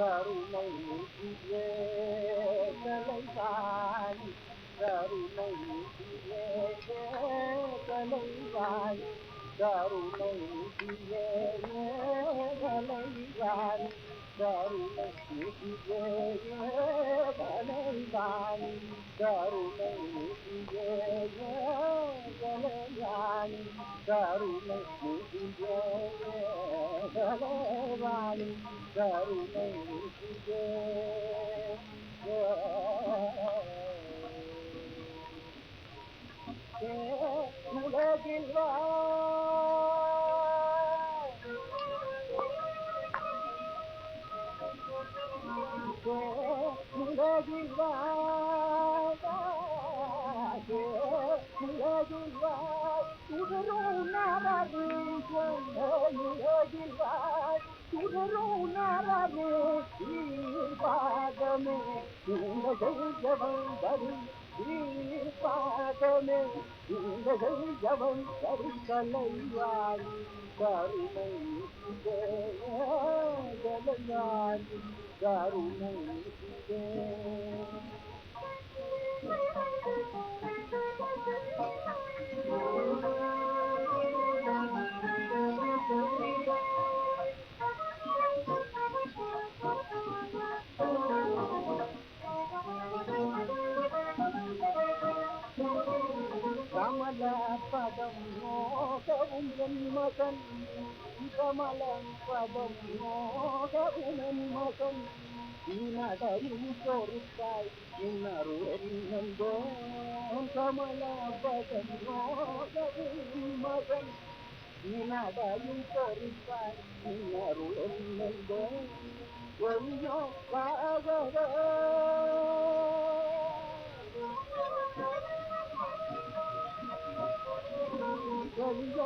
கருணை ஊற்றியே தலைவாய் கருணை ஊற்றியே தலைவாய் கருணை ஊற்றியே தலைவாய் கருணை ஊற்றியே தலைவாய் கருணை ஊற்றியே தலைவாய் गुल बे मुर गुले मुल्ब રો નારા ગોહી પાદમે ઇન્દર સયજવં બલ રી પાદમે ઇન્દર સયજવં સબકા લંવાલી કાળ મેં દેવ ગોલ નાયી ગરુ મેં દેવ பதம் நோகவும் என் மகன் கமலம் பதம் நோகவும் என் மகன் இனடையும் பொறுத்தாய் இன்னருவென்னோ கமல பதம் நோகவும் மகன் இனடையும் பொறுத்தாய் இன்னருவென்னோ ஒய்யோ பாகரோ Oh,